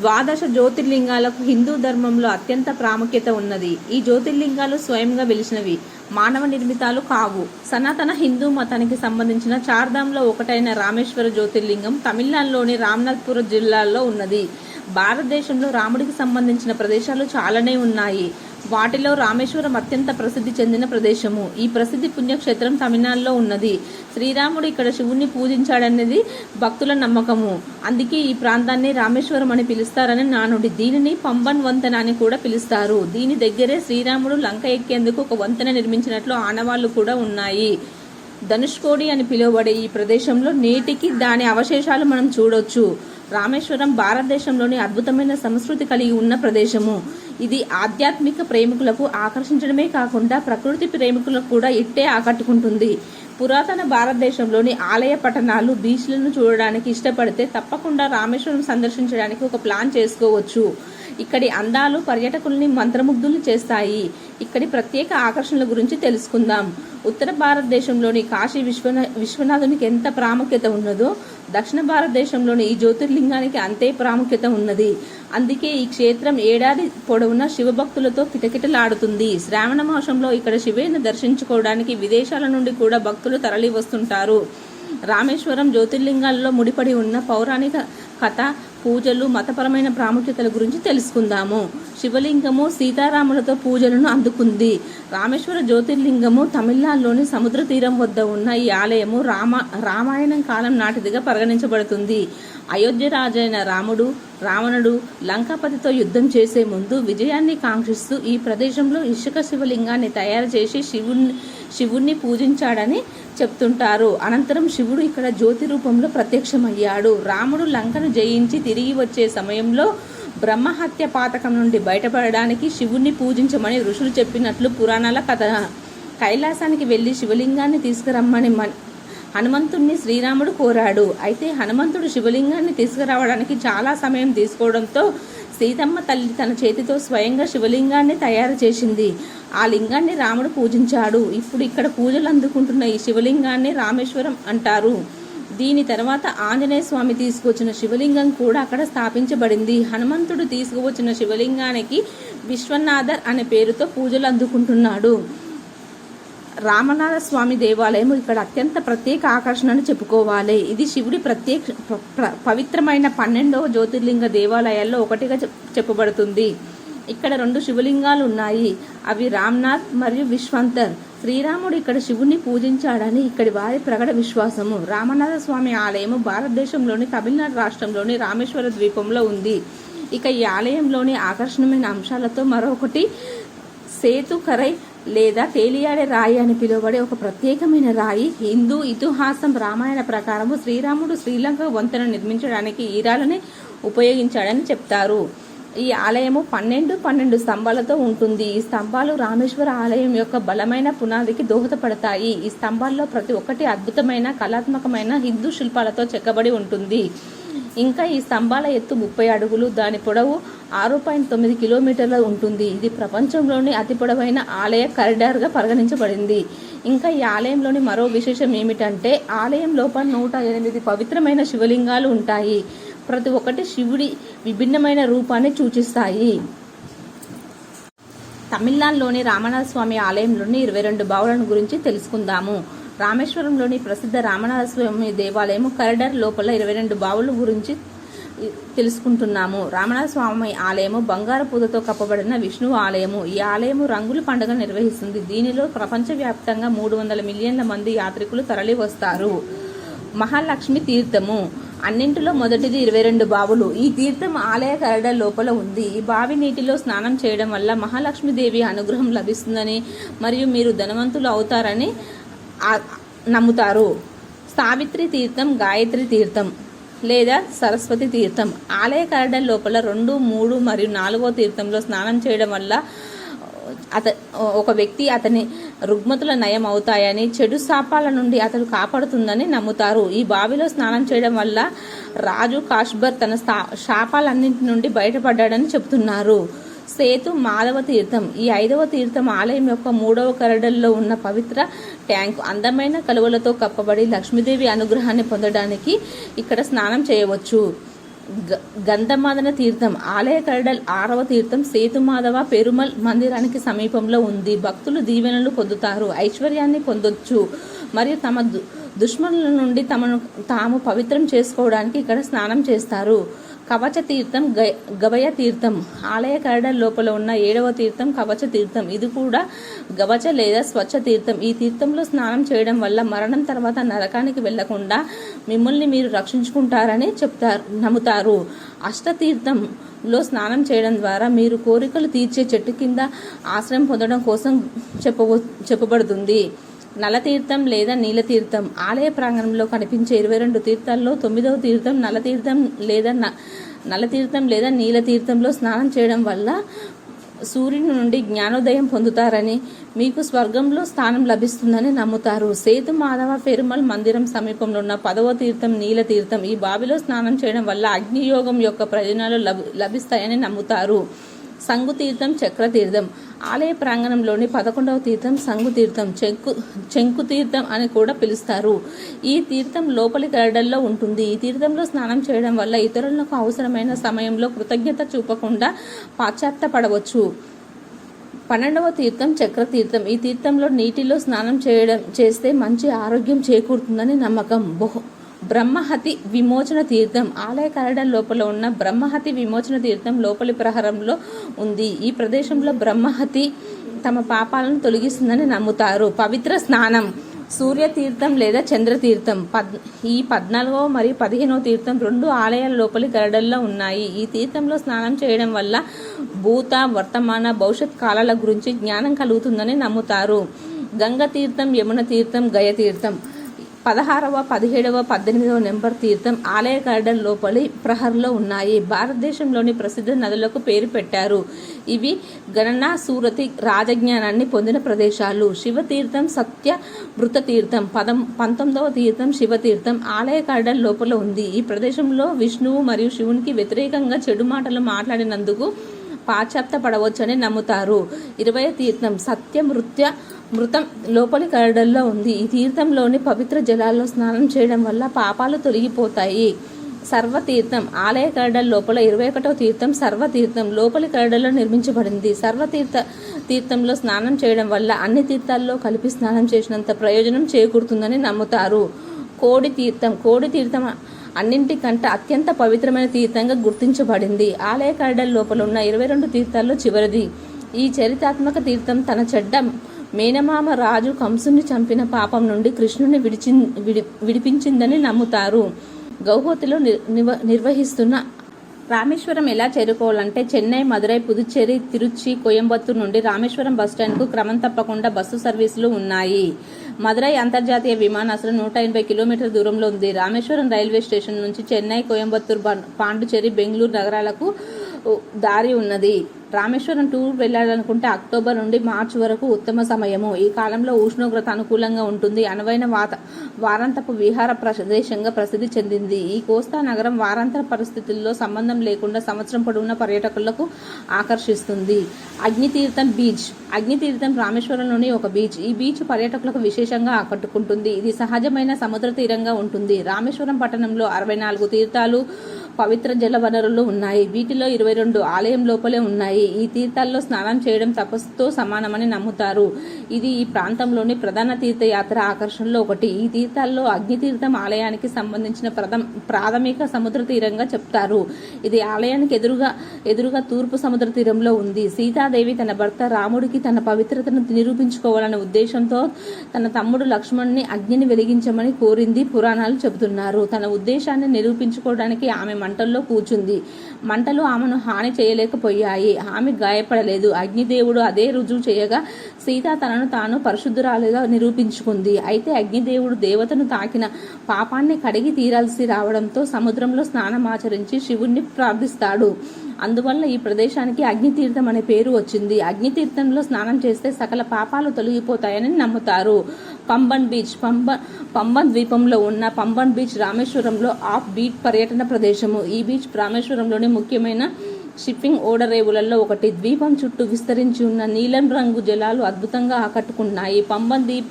ద్వాదశ జ్యోతిర్లింగాలకు హిందూ ధర్మంలో అత్యంత ప్రాముఖ్యత ఉన్నది. ఈ జ్యోతిర్లింగాలు స్వయంగా వెలిసినవి. మానవ నిర్మితాలు కావు. సనాతన హిందూ మతానికి సంబంధించిన చార్ధాంలో ఒకటైన రామేశ్వర జ్యోతిర్లింగం తమిళనాడులోని రామ్నాథ్పుర జిల్లాలో ఉన్నది. భారతదేశంలో రాముడికి సంబంధించిన ప్రదేశాలు చాలానే ఉన్నాయి. వాటిలో రామేశ్వరం అత్యంత ప్రసిద్ధి చెందిన ప్రదేశము. ఈ ప్రసిద్ధి పుణ్యక్షేత్రం తమిళనాడులో ఉన్నది. శ్రీరాముడు ఇక్కడ శివుణ్ణి పూజించాడనేది భక్తుల నమ్మకము. అందుకే ఈ ప్రాంతాన్ని రామేశ్వరం అని పిలుస్తారని నానుడి. దీనిని పంబన్ వంతెన అని కూడా పిలుస్తారు. దీని దగ్గరే శ్రీరాముడు లంక ఎక్కేందుకు ఒక వంతెన నిర్మించినట్లు ఆనవాళ్ళు కూడా ఉన్నాయి. ధనుష్కోడి అని పిలువబడే ఈ ప్రదేశంలో నేటికి దాని అవశేషాలు మనం చూడొచ్చు. రామేశ్వరం భారతదేశంలోని అద్భుతమైన సంస్కృతి కలిగి ఉన్న ప్రదేశము. ఇది ఆధ్యాత్మిక ప్రేమికులకు ఆకర్షించడమే కాకుండా ప్రకృతి ప్రేమికులకు కూడా ఇట్టే ఆకట్టుకుంటుంది. పురాతన భారతదేశంలోని ఆలయ పట్టణాలు బీచ్లను చూడడానికి ఇష్టపడితే తప్పకుండా రామేశ్వరం సందర్శించడానికి ఒక ప్లాన్ చేసుకోవచ్చు. ఇక్కడి అందాలు పర్యాటకుల్ని మంత్రముగ్ధుల్ని చేస్తాయి. ఇక్కడి ప్రత్యేక ఆకర్షణల గురించి తెలుసుకుందాం. ఉత్తర భారతదేశంలోని కాశీ విశ్వన విశ్వనాథునికి ఎంత ప్రాముఖ్యత ఉన్నదో దక్షిణ భారతదేశంలోని ఈ జ్యోతిర్లింగానికి అంతే ప్రాముఖ్యత ఉన్నది. అందుకే ఈ క్షేత్రం ఏడాది పొడవునా శివభక్తులతో కిటకిటలాడుతుంది. శ్రావణ మాసంలో ఇక్కడ శివేని దర్శించుకోవడానికి విదేశాల నుండి కూడా భక్తులు తరలి వస్తుంటారు రామేశ్వరం జ్యోతిర్లింగాల్లో ముడిపడి ఉన్న పౌరాణిక కథ పూజలు మతపరమైన ప్రాముఖ్యతల గురించి తెలుసుకుందాము. శివలింగము సీతారాములతో పూజలను అందుకుంది. రామేశ్వర జ్యోతిర్లింగము తమిళనాడులోని సముద్ర తీరం వద్ద ఉన్న ఈ ఆలయము రామ రామాయణం కాలం నాటిదిగా పరిగణించబడుతుంది. అయోధ్య రాజైన రాముడు రావణుడు లంకాపతితో యుద్ధం చేసే ముందు విజయాన్ని కాంక్షిస్తూ ఈ ప్రదేశంలో ఇసుక శివలింగాన్ని తయారు చేసి శివుణ్ణి శివుణ్ణి పూజించాడని చెప్తుంటారు. అనంతరం శివుడు ఇక్కడ జ్యోతి రూపంలో ప్రత్యక్షమయ్యాడు. రాముడు లంకను జయించి తిరిగి వచ్చే సమయంలో బ్రహ్మహత్య పాతకం నుండి బయటపడడానికి శివుణ్ణి పూజించమని ఋషులు చెప్పినట్లు పురాణాల కథ. కైలాసానికి వెళ్ళి శివలింగాన్ని తీసుకురమ్మని మన్- హనుమంతుణ్ణి శ్రీరాముడు కోరాడు. అయితే హనుమంతుడు శివలింగాన్ని తీసుకురావడానికి చాలా సమయం తీసుకోవడంతో సీతమ్మ తల్లి తన చేతితో స్వయంగా శివలింగాన్ని తయారు చేసింది. ఆ లింగాన్ని రాముడు పూజించాడు. ఇప్పుడు ఇక్కడ పూజలు అందుకుంటున్న ఈ శివలింగాన్ని రామేశ్వరం అంటారు. దీని తర్వాత ఆంజనేయ స్వామి తీసుకొచ్చిన శివలింగం కూడా అక్కడ స్థాపించబడింది. హనుమంతుడు తీసుకువచ్చిన శివలింగానికి విశ్వనాథర్ అనే పేరుతో పూజలు అందుకుంటున్నాడు. రామనాథ స్వామి దేవాలయం ఇక్కడ అత్యంత ప్రత్యేక ఆకర్షణను చెప్పుకోవాలి. ఇది శివుడి ప్రత్యేక పవిత్రమైన పన్నెండవ జ్యోతిర్లింగ దేవాలయాల్లో ఒకటిగా చెప్- చెప్పబడుతుంది. ఇక్కడ రెండు శివలింగాలు ఉన్నాయి. అవి రామ్నాథ్ మరియు విశ్వంతర్. శ్రీరాముడు ఇక్కడ శివుణ్ణి పూజించాడని ఇక్కడి వారి ప్రగడ విశ్వాసము. రామనాథ స్వామి ఆలయము భారతదేశంలోని తమిళనాడు రాష్ట్రంలోని రామేశ్వర ద్వీపంలో ఉంది. ఇక ఈ ఆలయంలోని ఆకర్షణమైన అంశాలతో మరొకటి సేతు కరై లేదా తేలియాడే రాయి అని పిలువబడే ఒక ప్రత్యేకమైన రాయి హిందూ ఇతిహాసం రామాయణ ప్రకారము శ్రీరాముడు శ్రీలంక వంతెన నిర్మించడానికి ఈరాలని ఉపయోగించాడని చెప్తారు. ఈ ఆలయము పన్నెండు పన్నెండు స్తంభాలతో ఉంటుంది. ఈ స్తంభాలు రామేశ్వర ఆలయం యొక్క బలమైన పునాదికి దోహదపడతాయి. ఈ స్తంభాల్లో ప్రతి ఒక్కటి అద్భుతమైన కళాత్మకమైన హిందూ శిల్పాలతో చెక్కబడి ఉంటుంది. ఇంకా ఈ స్తంభాల ఎత్తు ముప్పై అడుగులు దాని పొడవు ఆరు పాయింట్ తొమ్మిది కిలోమీటర్ల ఉంటుంది. ఇది ప్రపంచంలోని అతి పొడవైన ఆలయ కారిడార్గా పరిగణించబడింది. ఇంకా ఈ ఆలయంలోని మరో విశేషం ఏమిటంటే ఆలయం లోపల నూట ఎనిమిది పవిత్రమైన శివలింగాలు ఉంటాయి. ప్రతి ఒక్కటి శివుడి విభిన్నమైన రూపాన్ని సూచిస్తాయి. తమిళనాడులోని రామనాథ స్వామి ఆలయంలోని ఇరవై రెండు బావులను గురించి తెలుసుకుందాము. రామేశ్వరంలోని ప్రసిద్ధ రామనాథస్వామి దేవాలయం కరడర్ లోపల ఇరవై రెండు బావుల గురించి తెలుసుకుంటున్నాము. రామనాథ స్వామి ఆలయము బంగారు పూతతో కప్పబడిన విష్ణువు ఆలయము. ఈ ఆలయము రంగుల పండుగ నిర్వహిస్తుంది. దీనిలో ప్రపంచవ్యాప్తంగా మూడు వందల మిలియన్ల మంది యాత్రికులు తరలి వస్తారు మహాలక్ష్మి తీర్థము. అన్నింటిలో మొదటిది ఇరవై రెండు బావులు. ఈ తీర్థం ఆలయ కరడ లోపల ఉంది. ఈ బావి నీటిలో స్నానం చేయడం వల్ల మహాలక్ష్మీదేవి అనుగ్రహం లభిస్తుందని మరియు మీరు ధనవంతులు అవుతారని నమ్ముతారు. సావిత్రి తీర్థం గాయత్రి తీర్థం లేదా సరస్వతి తీర్థం. ఆలయ కరడం లోపల రెండు మూడు మరియు నాలుగో తీర్థంలో స్నానం చేయడం వల్ల అత ఒక వ్యక్తి అతని రుగ్మతుల నయం అవుతాయని చెడు శాపాల నుండి అతడు కాపాడుతుందని నమ్ముతారు. ఈ బావిలో స్నానం చేయడం వల్ల రాజు కాష్బర్ తన స్థా- శాపాలన్నింటి నుండి బయటపడ్డాడని చెబుతున్నారు. సేతు మాధవ తీర్థం. ఈ ఐదవ తీర్థం ఆలయం యొక్క మూడవ కరడల్లో ఉన్న పవిత్ర ట్యాంక్ అందమైన కలువలతో కప్పబడి లక్ష్మీదేవి అనుగ్రహాన్ని పొందడానికి ఇక్కడ స్నానం చేయవచ్చు. గ- గంధమాదన తీర్థం. ఆలయ కరడల్ ఆరవ తీర్థం సేతుమాధవ పెరుమల్ మందిరానికి సమీపంలో ఉంది. భక్తులు దీవెనలు పొందుతారు ఐశ్వర్యాన్ని పొందొచ్చు. మరియు తమ దు- దుష్మనుల నుండి తమను తాము పవిత్రం చేసుకోవడానికి ఇక్కడ స్నానం చేస్తారు. కవచ తీర్థం గ- గవయ తీర్థం. ఆలయ కరడ లోపల ఉన్న ఏడవ తీర్థం కవచ తీర్థం. ఇది కూడా గవచ లేదా స్వచ్ఛ తీర్థం. ఈ తీర్థంలో స్నానం చేయడం వల్ల మరణం తర్వాత నరకానికి వెళ్ళకుండా మిమ్మల్ని మీరు రక్షించుకుంటారని చెప్తారు నమ్ముతారు. అష్టతీర్థంలో స్నానం చేయడం ద్వారా మీరు కోరికలు తీర్చే చెట్టు కింద ఆశ్రయం పొందడం కోసం చెప్పబో చెప్పబడుతుంది. నలతీర్థం లేదా నీలతీర్థం. ఆలయ ప్రాంగణంలో కనిపించే ఇరవై రెండు తీర్థాల్లో తొమ్మిదవ తీర్థం నలతీర్థం లేదా న- నలతీర్థం లేదా నీలతీర్థంలో స్నానం చేయడం వల్ల సూర్యుని నుండి జ్ఞానోదయం పొందుతారని మీకు స్వర్గంలో స్థానం లభిస్తుందని నమ్ముతారు. సేతు మాధవ పెరుమల్ మందిరం సమీపంలో ఉన్న పదవ తీర్థం నీల తీర్థం ఈ బావిలో స్నానం చేయడం వల్ల అగ్నియోగం యొక్క ప్రయోజనాలు లభి- లభిస్తాయని నమ్ముతారు. సంగు తీర్థం ఆలయ ప్రాంగణంలోని పదకొండవ తీర్థం సంగు తీర్థం చెంకు చెంకు తీర్థం అని కూడా పిలుస్తారు. ఈ తీర్థం లోపలి గరడల్లో ఉంటుంది. ఈ తీర్థంలో స్నానం చేయడం వల్ల ఇతరులకు అవసరమైన సమయంలో కృతజ్ఞత చూపకుండా పాశ్చాత్తపడవచ్చు. పన్నెండవ తీర్థం చక్రతీర్థం. ఈ తీర్థంలో నీటిలో స్నానం చేయడం చేస్తే మంచి ఆరోగ్యం చేకూరుతుందని నమ్మకం. బహు బ్రహ్మహతి విమోచన తీర్థం. ఆలయ కరడ లోపల ఉన్న బ్రహ్మహతి విమోచన తీర్థం లోపలి ప్రహరంలో ఉంది. ఈ ప్రదేశంలో బ్రహ్మహతి తమ పాపాలను తొలగిస్తుందని నమ్ముతారు. పవిత్ర స్నానం సూర్య తీర్థం లేదా చంద్రతీర్థం. పద్ ఈ పద్నాలుగవ మరియు పదిహేనవ తీర్థం రెండు ఆలయాల లోపలి గరడల్లో ఉన్నాయి. ఈ తీర్థంలో స్నానం చేయడం వల్ల భూత వర్తమాన భవిష్యత్ కాలాల గురించి జ్ఞానం కలుగుతుందని నమ్ముతారు. గంగ తీర్థం యమున తీర్థం గయ తీర్థం పదహారవ పదిహేడవ పద్దెనిమిదవ నెంబర్ తీర్థం ఆలయ గార్డెన్ లోపలి ప్రహర్లో ఉన్నాయి. భారతదేశంలోని ప్రసిద్ధ నదులకు పేరు పెట్టారు. ఇవి గణన సూరతి రాజజ్ఞానాన్ని పొందిన ప్రదేశాలు. శివతీర్థం సత్య మృత తీర్థం. పదం పంతొమ్మిదవ తీర్థం శివతీర్థం ఆలయ గార్డెన్ లోపల ఉంది. ఈ ప్రదేశంలో విష్ణువు మరియు శివునికి వ్యతిరేకంగా చెడు మాటలు మాట్లాడినందుకు పాశ్చాత్తపడవచ్చని నమ్ముతారు. ఇరవై తీర్థం సత్య మృత్య మృతం లోపలి కరడల్లో ఉంది. ఈ తీర్థంలోని పవిత్ర జలాల్లో స్నానం చేయడం వల్ల పాపాలు తొలగిపోతాయి. సర్వతీర్థం ఆలయ కరడల లోపల ఇరవై ఒకటో తీర్థం సర్వతీర్థం లోపలి కరడల్లో నిర్మించబడింది. సర్వతీర్థ తీర్థంలో స్నానం చేయడం వల్ల అన్ని తీర్థాల్లో కలిపి స్నానం చేసినంత ప్రయోజనం చేకూరుతుందని నమ్ముతారు. కోడి తీర్థం కోడి తీర్థం అన్నింటికంటే అత్యంత పవిత్రమైన తీర్థంగా గుర్తించబడింది. ఆలయ కరడల లోపల ఉన్న ఇరవై రెండు తీర్థాల్లో చివరిది. ఈ చరిత్రాత్మక తీర్థం తన చెడ్డ మేనమామ రాజు కంసుని చంపిన పాపం నుండి కృష్ణుని విడిచి విడి విడిపించిందని నమ్ముతారు. గౌహతిలో నివ- నిర్వహిస్తున్న రామేశ్వరం ఎలా చేరుకోవాలంటే చెన్నై మదురై పుదుచ్చేరి తిరుచి కోయంబత్తూరు నుండి రామేశ్వరం బస్టాండ్కు క్రమం తప్పకుండా బస్సు సర్వీసులు ఉన్నాయి. మదురై అంతర్జాతీయ విమానాశ్రయం నూట ఎనభై కిలోమీటర్ల దూరంలో ఉంది. రామేశ్వరం రైల్వే స్టేషన్ నుంచి చెన్నై కోయంబత్తూరు పాండుచేరి బెంగళూరు నగరాలకు దారి ఉన్నది. రామేశ్వరం టూర్ వెళ్ళాలనుకుంటే అక్టోబర్ నుండి మార్చి వరకు ఉత్తమ సమయము. ఈ కాలంలో ఉష్ణోగ్రత అనుకూలంగా ఉంటుంది. అనువైన వాత వారాంతపు విహార ప్రదేశంగా ప్రసిద్ధి చెందింది. ఈ కోస్తా నగరం వారాంతర పరిస్థితుల్లో సంబంధం లేకుండా సంవత్సరం పొడవునా పర్యాటకులకు ఆకర్షిస్తుంది. అగ్నితీర్థం బీచ్. అగ్నితీర్థం రామేశ్వరంలోని ఒక బీచ్. ఈ బీచ్ పర్యాటకులకు విశేషంగా ఆకట్టుకుంటుంది. ఇది సహజమైన సముద్ర తీరంగా ఉంటుంది. రామేశ్వరం పట్టణంలో అరవై నాలుగు తీర్థాలు పవిత్ర జల వనరులు ఉన్నాయి. వీటిలో ఇరవై రెండు ఆలయం లోపలే ఉన్నాయి. ఈ తీర్థాల్లో స్నానం చేయడం తపస్సుతో సమానమని నమ్ముతారు. ఇది ఈ ప్రాంతంలోని ప్రధాన తీర్థయాత్ర ఆకర్షణలో ఒకటి. ఈ తీర్థాల్లో అగ్నితీర్థం ఆలయానికి సంబంధించిన ప్రథమ ప్రాథమిక సముద్ర తీరంగా చెప్తారు. ఇది ఆలయానికి ఎదురుగా ఎదురుగా తూర్పు సముద్ర తీరంలో ఉంది. సీతాదేవి తన భర్త రాముడికి తన పవిత్రతను నిరూపించుకోవాలనే ఉద్దేశంతో తన తమ్ముడు లక్ష్మణ్ని అగ్నిని వెలిగించమని కోరింది పురాణాలు చెబుతున్నారు. తన ఉద్దేశాన్ని నిరూపించుకోవడానికి ఆమె మంటల్లో కూర్చుంది. మంటలు ఆమెను హాని చేయలేకపోయాయి. ఆమె గాయపడలేదు. అగ్నిదేవుడు అదే రుజువు చేయగా సీత తనను తాను పరిశుద్ధురాలుగా నిరూపించుకుంది. అయితే అగ్నిదేవుడు దేవతను తాకిన పాపాన్ని కడిగి తీరాల్సి రావడంతో సముద్రంలో స్నానమాచరించి శివుణ్ణి ప్రార్థిస్తాడు. అందువల్ల ఈ ప్రదేశానికి అగ్నితీర్థం అనే పేరు వచ్చింది. అగ్నితీర్థంలో స్నానం చేస్తే సకల పాపాలు తొలగిపోతాయని నమ్ముతారు. పంబన్ బీచ్ పంబ పంబన్ ద్వీపంలో ఉన్న పంబన్ బీచ్ రామేశ్వరంలో ఆఫ్ బీట్ పర్యటన ప్రదేశము. ఈ బీచ్ రామేశ్వరంలోని ముఖ్యమైన షిప్పింగ్ ఓడరేవులలో ఒకటి. ద్వీపం చుట్టూ విస్తరించి ఉన్న నీలం రంగు జలాలు అద్భుతంగా ఆకట్టుకున్నాయి పంబన్ ద్వీప్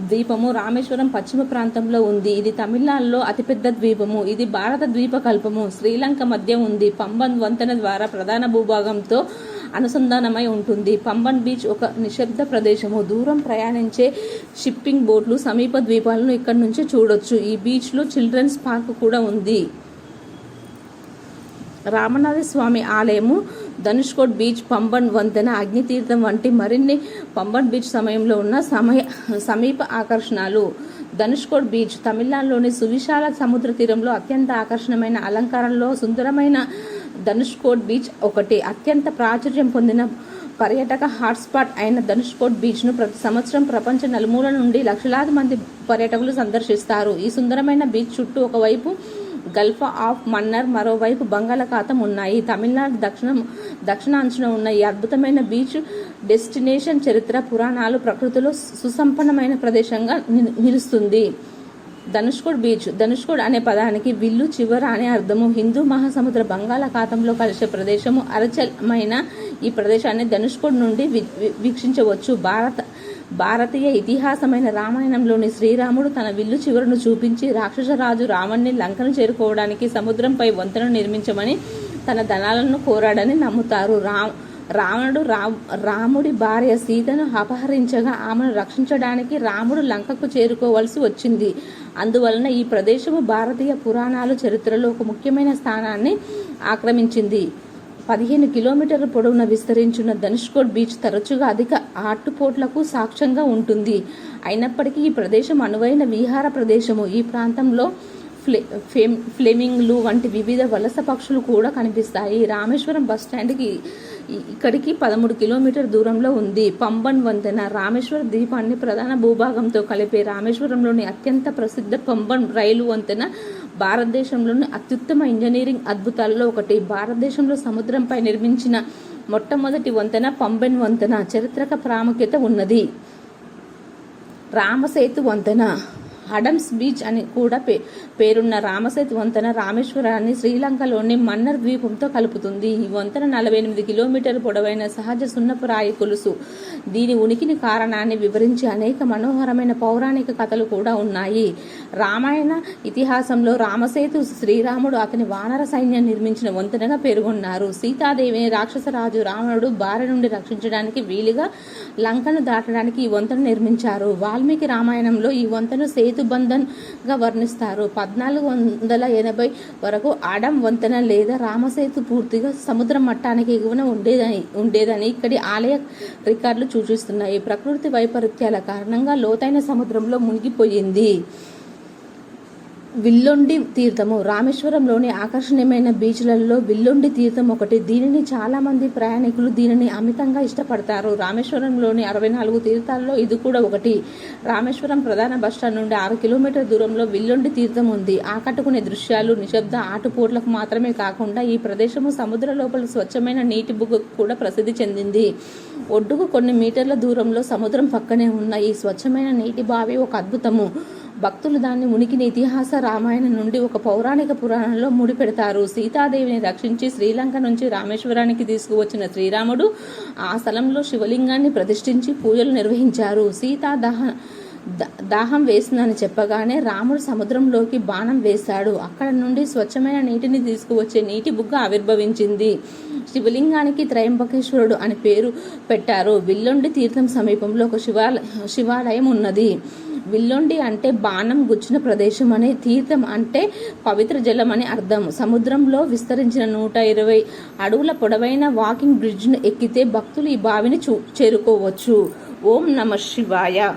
ద్వీపము రామేశ్వరం పశ్చిమ ప్రాంతంలో ఉంది. ఇది తమిళనాడులో అతిపెద్ద ద్వీపము. ఇది భారత ద్వీపకల్పము. శ్రీలంక మధ్య ఉంది. పంబన్ వంతెన ద్వారా ప్రధాన భూభాగంతో అనుసంధానమై ఉంటుంది. పంబన్ బీచ్ ఒక నిశ్శబ్ద ప్రదేశము. దూరం ప్రయాణించే షిప్పింగ్ బోట్లు సమీప ద్వీపాలను ఇక్కడ నుంచి చూడొచ్చు. ఈ బీచ్లో చిల్డ్రన్స్ పార్క్ కూడా ఉంది. రామనాథ స్వామి ఆలయము ధనుష్కోట్ బీచ్ పంబన్ వంతెన అగ్నితీర్థం వంటి మరిన్ని పంబన్ బీచ్ సమయంలో ఉన్న సమయ సమీప ఆకర్షణలు. ధనుష్కోట్ బీచ్ తమిళనాడులోని సువిశాల సముద్ర తీరంలో అత్యంత ఆకర్షణమైన అలంకారంలో సుందరమైన ధనుష్కోట్ బీచ్ ఒకటి. అత్యంత ప్రాచుర్యం పొందిన పర్యాటక హాట్స్పాట్ అయిన ధనుష్కోట్ బీచ్ను ప్రతి సంవత్సరం ప్రపంచ నలుమూల నుండి లక్షలాది మంది పర్యాటకులు సందర్శిస్తారు. ఈ సుందరమైన బీచ్ చుట్టూ ఒకవైపు గల్ఫ్ ఆఫ్ మన్నర్ మరోవైపు బంగాళాఖాతం ఉన్నాయి. తమిళనాడు దక్షిణం దక్షిణాంచున ఉన్న ఈ అద్భుతమైన బీచ్ డెస్టినేషన్ చరిత్ర పురాణాలు ప్రకృతిలో సుసంపన్నమైన ప్రదేశంగా నిలుస్తుంది. ధనుష్కోడ్ బీచ్. ధనుష్కోడ్ అనే పదానికి విల్లు చివర అనే అర్థము. హిందూ మహాసముద్ర బంగాళాఖాతంలో కలిసే ప్రదేశము. అరచలమైన ఈ ప్రదేశాన్ని ధనుష్కోడ్ నుండి వీక్షించవచ్చు. భారత భారతీయ ఇతిహాసమైన రామాయణంలోని శ్రీరాముడు తన విల్లు చివరను చూపించి రాక్షసరాజు రావణ్ణి లంకను చేరుకోవడానికి సముద్రంపై వంతెన నిర్మించమని తన ధనాలను కోరాడని నమ్ముతారు. రామ్ రావణుడు రా రాముడి భార్య సీతను అపహరించగా ఆమెను రక్షించడానికి రాముడు లంకకు చేరుకోవలసి వచ్చింది. అందువలన ఈ ప్రదేశము భారతీయ పురాణాలు చరిత్రలో ఒక ముఖ్యమైన స్థానాన్ని ఆక్రమించింది. పదిహేను కిలోమీటర్ల పొడవున విస్తరించిన ధనుష్కోట్ బీచ్ తరచుగా అధిక ఆటుపోట్లకు సాక్ష్యంగా ఉంటుంది. అయినప్పటికీ ఈ ప్రదేశం అనువైన విహార ప్రదేశము. ఈ ప్రాంతంలో ఫ్లే ఫెమ్ ఫ్లెమింగ్లు వంటి వివిధ వలస పక్షులు కూడా కనిపిస్తాయి. రామేశ్వరం బస్ స్టాండ్కి ఇక్కడికి పదమూడు కిలోమీటర్ దూరంలో ఉంది. పంబన్ వంతెన రామేశ్వర ద్వీపాన్ని ప్రధాన భూభాగంతో కలిపే రామేశ్వరంలోని అత్యంత ప్రసిద్ధ పంబన్ రైలు వంతెన భారతదేశంలోని అత్యుత్తమ ఇంజనీరింగ్ అద్భుతాల్లో ఒకటి. భారతదేశంలో సముద్రంపై నిర్మించిన మొట్టమొదటి వంతెన పంబన్ వంతెన. చరిత్రక ప్రాముఖ్యత ఉన్నది. రామసేతు వంతెన. అడమ్స్ బీచ్ అని కూడా పే పేరున్న రామసేతు వంతెన రామేశ్వరాన్ని శ్రీలంకలోని మన్నర్ ద్వీపంతో కలుపుతుంది. ఈ వంతెన నలభై ఎనిమిది కిలోమీటర్ పొడవైన సహజ సున్నపు రాయి కొలుసు. దీని ఉనికిని కారణాన్ని వివరించి అనేక మనోహరమైన పౌరాణిక కథలు కూడా ఉన్నాయి. రామాయణ ఇతిహాసంలో రామసేతు శ్రీరాముడు అతని వానర సైన్యం నిర్మించిన వంతెనగా పేర్కొన్నారు సీతాదేవిని రాక్షసరాజు రావణుడు బారి నుండి రక్షించడానికి వీలుగా లంకను దాటడానికి ఈ వంతెన నిర్మించారు. వాల్మీకి రామాయణంలో ఈ వంతెన సేతు గా వర్ణిస్తారు. పద్నాలుగు వందల ఎనభై వరకు ఆడం వంతెన లేదా రామసేతు పూర్తిగా సముద్ర మట్టానికి ఎగువన ఉండేదని ఉండేదని ఇక్కడి ఆలయ రికార్డులు సూచిస్తున్నాయి. ప్రకృతి వైపరీత్యాల కారణంగా లోతైన సముద్రంలో మునిగిపోయింది. విల్లొండి తీర్థము. రామేశ్వరంలోని ఆకర్షణీయమైన బీచ్లలో విల్లొండి తీర్థం ఒకటి. దీనిని చాలామంది ప్రయాణికులు దీనిని అమితంగా ఇష్టపడతారు. రామేశ్వరంలోని అరవై నాలుగు తీర్థాల్లో ఇది కూడా ఒకటి. రామేశ్వరం ప్రధాన బస్టాండ్ నుండి ఆరు కిలోమీటర్ దూరంలో విల్లొండి తీర్థం ఉంది. ఆకట్టుకునే దృశ్యాలు నిశ్శబ్ద ఆటుపోట్లకు మాత్రమే కాకుండా ఈ ప్రదేశము సముద్ర లోపల స్వచ్ఛమైన నీటి బుగ్గ కూడా ప్రసిద్ధి చెందింది. ఒడ్డుకు కొన్ని మీటర్ల దూరంలో సముద్రం పక్కనే ఉన్న ఈ స్వచ్ఛమైన నీటి బావి ఒక అద్భుతము. భక్తులు దాన్ని ఉనికిని ఇతిహాస రామాయణం నుండి ఒక పౌరాణిక పురాణంలో ముడిపెడతారు సీతాదేవిని రక్షించి శ్రీలంక నుంచి రామేశ్వరానికి తీసుకువచ్చిన శ్రీరాముడు ఆ స్థలంలో శివలింగాన్ని ప్రతిష్ఠించి పూజలు నిర్వహించారు. సీతా దహ దాహం వేసిందని చెప్పగానే రాముడు సముద్రంలోకి బాణం వేశాడు. అక్కడ నుండి స్వచ్ఛమైన నీటిని తీసుకువచ్చే నీటి బుగ్గ ఆవిర్భవించింది. శివలింగానికి త్రయంబకేశ్వరుడు అని పేరు పెట్టారు. విల్లుండి తీర్థం సమీపంలో ఒక శివాల శివాలయం ఉన్నది. విల్లొండి అంటే బాణం గుచ్చిన ప్రదేశం అని తీర్థం అంటే పవిత్ర జలం అని అర్థం. సముద్రంలో విస్తరించిన నూట ఇరవై అడుగుల పొడవైన వాకింగ్ బ్రిడ్జ్ను ఎక్కితే భక్తులు ఈ బావిని చూ చేరుకోవచ్చు. ఓం నమ శివాయ.